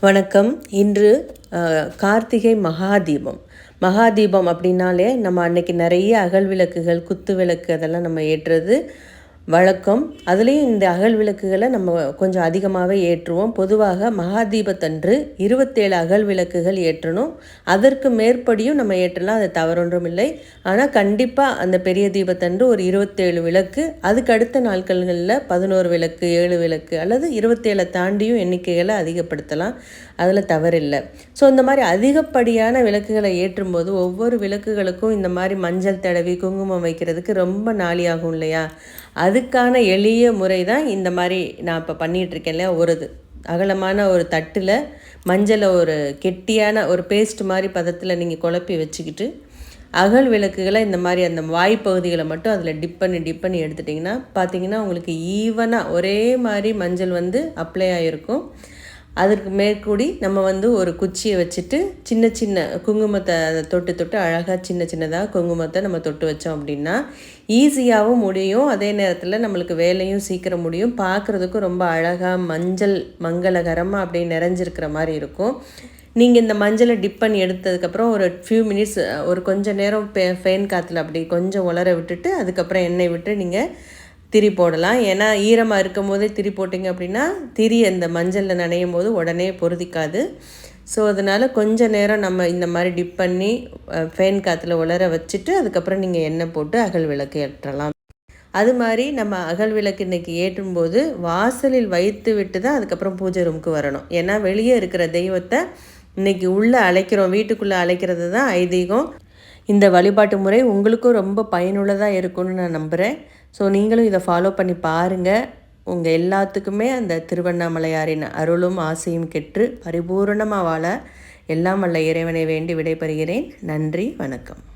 வணக்கம். இன்று கார்த்திகை மகாதீபம். மகாதீபம் அப்படின்னாலே நம்ம அன்னைக்கு நிறைய அகல் விளக்குகள் குத்து விளக்கு அதெல்லாம் நம்ம ஏற்றுறது. வழக்கம். அதுலேயும் இந்த அகல் விளக்குகளை நம்ம கொஞ்சம் அதிகமாகவே ஏற்றுவோம். பொதுவாக மகாதீபத்தன்று இருபத்தேழு அகல் விளக்குகள் ஏற்றணும். அதற்கு மேற்படியும் நம்ம ஏற்றலாம். அது தவறொன்றும் இல்லை ஆனால் கண்டிப்பாக அந்த பெரிய தீபத்தன்று ஒரு இருபத்தேழு விளக்கு அதுக்கு அடுத்த நாட்கள்களில் பதினோரு விளக்கு ஏழு விளக்கு அல்லது இருபத்தேழை தாண்டியும் எண்ணிக்கைகளை அதிகப்படுத்தலாம். அதில் தவறில்லை. ஸோ இந்த மாதிரி அதிகப்படியான விளக்குகளை ஏற்றும்போது ஒவ்வொரு விளக்குகளுக்கும் இந்த மாதிரி மஞ்சள் தடவி குங்குமம் வைக்கிறதுக்கு ரொம்ப நாளியாகும் இல்லையா? அதுக்கான எளிய முறை தான் இந்த மாதிரி நான் இப்போ பண்ணிகிட்ருக்கேன் இல்லையா? ஒரு இது. அகலமான ஒரு தட்டில் மஞ்சளை ஒரு கெட்டியான ஒரு பேஸ்ட் மாதிரி பதத்தில் நீங்கள் குழப்பி வச்சுக்கிட்டு அகல் விளக்குகளை இந்த மாதிரி அந்த வாய்ப்பகுதிகளை மட்டும் அதில் டிப் பண்ணி டிப் பண்ணி எடுத்துட்டிங்கன்னா பார்த்தீங்கன்னா உங்களுக்கு ஈவனாக ஒரே மாதிரி மஞ்சள் வந்து அப்ளை ஆகிருக்கும் அதற்கு மேற்கூடி நம்ம வந்து ஒரு குச்சியை வச்சுட்டு சின்ன சின்ன குங்குமத்தை அதை தொட்டு தொட்டு அழகாக சின்ன சின்னதாக குங்குமத்தை நம்ம தொட்டு வச்சோம் அப்படின்னா ஈஸியாகவும் முடியும். அதே நேரத்தில் நம்மளுக்கு வேலையும் சீக்கிரம் முடியும். பார்க்குறதுக்கும் ரொம்ப அழகாக மஞ்சள் மங்களகரமாக அப்படியே நிறைஞ்சிருக்கிற மாதிரி இருக்கும். நீங்கள் இந்த மஞ்சளை டிப் பண்ணி எடுத்ததுக்கப்புறம் ஒரு ஃபியூ மினிட்ஸ் ஒரு கொஞ்சம் நேரம் ஃபே ஃபேன் காற்றுல அப்படி கொஞ்சம் உலர விட்டுட்டு அதுக்கப்புறம் எண்ணெய் விட்டு நீங்கள் திரி போடலாம். ஏன்னா ஈரமாக இருக்கும் போதே திரி போட்டிங்க அப்படின்னா திரி அந்த மஞ்சளில் நனையும் போது உடனே பொருதிக்காது. ஸோ அதனால் கொஞ்ச நேரம் நம்ம இந்த மாதிரி டிப் பண்ணி ஃபேன் காற்றுல உலர வச்சுட்டு அதுக்கப்புறம் நீங்கள் எண்ணெய் போட்டு அகல் விளக்கு ஏற்றலாம். அது மாதிரி நம்ம அகல் விளக்கு இன்றைக்கி ஏற்றும்போது வாசலில் வைத்து விட்டு தான் அதுக்கப்புறம் பூஜை ரூமுக்கு வரணும். ஏன்னா வெளியே இருக்கிற தெய்வத்தை இன்றைக்கி உள்ளே அழைக்கிறோம். வீட்டுக்குள்ளே அழைக்கிறது தான் ஐதீகம். இந்த வழிபாட்டு முறை உங்களுக்கும் ரொம்ப பயனுள்ளதாக இருக்கும்னு நான் நம்புகிறேன் ஸோ நீங்களும் இதை ஃபாலோ பண்ணி பாருங்கள் உங்கள் எல்லாத்துக்குமே அந்த திருவண்ணாமலையாரின் அருளும் ஆசையும் கெற்று பரிபூரணமாக வாழ எல்லாம் வல்ல இறைவனை வேண்டி விடைபெறுகிறேன். நன்றி வணக்கம்.